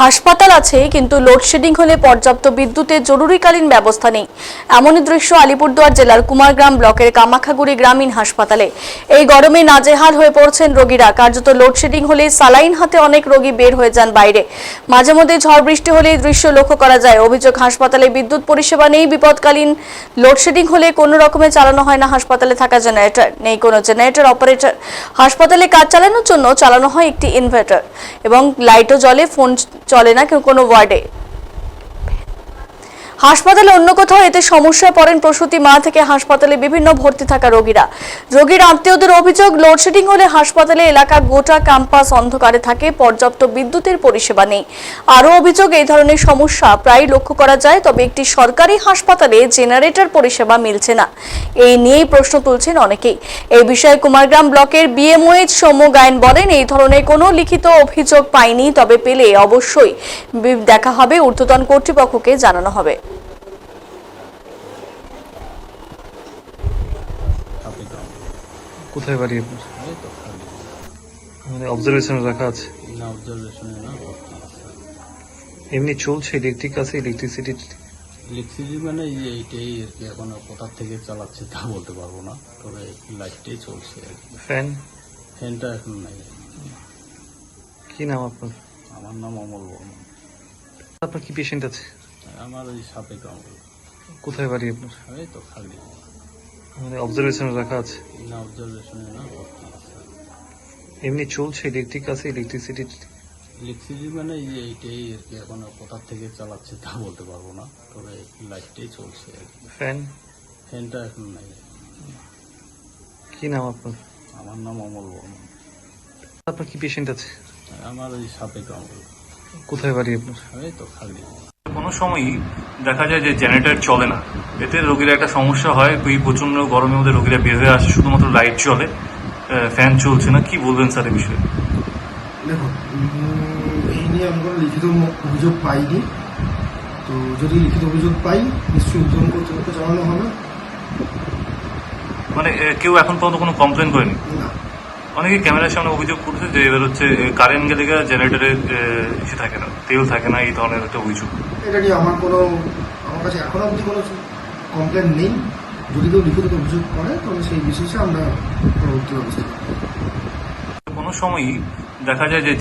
হাসপাতাল আছে, কিন্তু লোডশেডিং হলে পর্যাপ্ত বিদ্যুতের জরুরিকালীন ব্যবস্থা নেই। এমনই দৃশ্য আলিপুরদুয়ার জেলার কুমারগ্রাম ব্লকের কামাখাগুড়ি গ্রামীণ হাসপাতালে। এই গরমে নাজেহাল হয়ে পড়ছেন রোগীরা। কার্যত লোডশেডিং হলে সালাইন হাতে অনেক রোগী বের হয়ে যান বাইরে। মাঝে মধ্যে ঝড় বৃষ্টি হলে দৃশ্য লক্ষ্য করা যায়। অভিযোগ, হাসপাতালে বিদ্যুৎ পরিষেবা নেই, বিপদকালীন লোডশেডিং হলে কোনো রকমে চালানো হয় না, হাসপাতালে থাকা জেনারেটর নেই, কোনো জেনারেটর অপারেটর হাসপাতালে কাজ চালানোর জন্য চালানো হয় একটি ইনভার্টার এবং লাইটও জলে ফোন চলে না কেউ কোনো ওয়ার্ডে হাসপাতালে অন্য কোথাও এতে সমস্যায় পড়েন প্রসূতি মা থেকে হাসপাতালে বিভিন্ন ভর্তি থাকা রোগীরা। রোগীর আত্মীয়দের অভিযোগ, লোডশেডিং হলে হাসপাতালে এলাকা গোটা ক্যাম্পাস অন্ধকারে থাকে, পর্যাপ্ত বিদ্যুতের পরিষেবা নেই। আরও অভিযোগ, এই ধরনের সমস্যা প্রায় লক্ষ্য করা যায়, তবে একটি সরকারি হাসপাতালে জেনারেটর পরিষেবা মিলছে না। এই নিয়েই প্রশ্ন তুলছেন অনেকেই। এই বিষয়ে কুমারগ্রাম ব্লকের বিএমওএইচ সৌম্য গায়ন বলেন, এই ধরনের কোনো লিখিত অভিযোগ পাইনি, তবে পেলে অবশ্যই দেখা হবে। ঊর্ধ্বতন কর্তৃপক্ষকে জানানো হবে। কাপিগ্রাম কোথায় বাড়ি আপনার? এই তো মানে অবজারভেশনে রাখা আছে। না অবজারভেশনে না এমনি চলছে ইলেকট্রিক আছে ইলেকট্রিসিটি ইলেকট্রিসিটি মানে এইটাই আর কি এখন কোথা থেকে চালাচ্ছে তা বলতে পারব না। তবে লাইটটাই চলছে ফ্যান ফ্যানটা এখন নাই। কি নাম আপনার? আমার নাম অমল বর্মন। আপনার কি পেশেন্ট আছে? আমার ওই সাপে গ্রাম কোথায় বাড়ি আপনার? এই তো খালি। মানে অবজারভেশনে রাখা আছে। না অবজারভেশনে না। এমনি চলছে ইলেকট্রিক আছে ইলেকট্রিসিটি ইলেকট্রিসিটি মানে এইটাই আর কি এখন কোথা থেকে চালাচ্ছে তা বলতে পারব না। তবে লাইটটাই চলছে আর কি। ফ্যান ফ্যানটা এখন নাই। কি নাম আপনার? আমার নাম অমল বর্মন। আপনার কি পেশেন্ট আছে? আমার ওই সাপে গ্রাম কোথায় বাড়ি আপনার? এই তো খালি। কোনো সময়ই দেখা যায় যে জেনারেটর চলে না। এতে রোগীর একটা সমস্যা হয় এই প্রচণ্ড গরমের মধ্যে রোগীরা বের হয়ে আসে শুধুমাত্র লাইট চলে ফ্যান চলছে না কি বলবেন স্যার এই বিষয়ে? দেখুন এই নিয়ে আমি কোনো লিখিত অভিযোগ পাইনি। তো যদি লিখিত অভিযোগ পাই নিশ্চয়ই উদ্যম কর্তৃপক্ষ জানানো হবে মানে কেউ এখন পর্যন্ত কোনো কমপ্লেন করেনি? অনেকে ক্যামেরার সামনে অভিযোগ করছে যে এবার হচ্ছে কারেন্ট গেলে জেনারেটরে ইসে থাকে না তেল থাকে না এই ধরনের একটা অভিযোগ। এটা নিয়ে আমার কোনো আমার কাছে এখনও অবধি কোনো কমপ্লেন নেই। যদি কেউ লিখিত অভিযোগ করে তবে সেই বিশেষে আমরা পরবর্তী ব্যবস্থা কোনো সময়ই দেখা যায় যে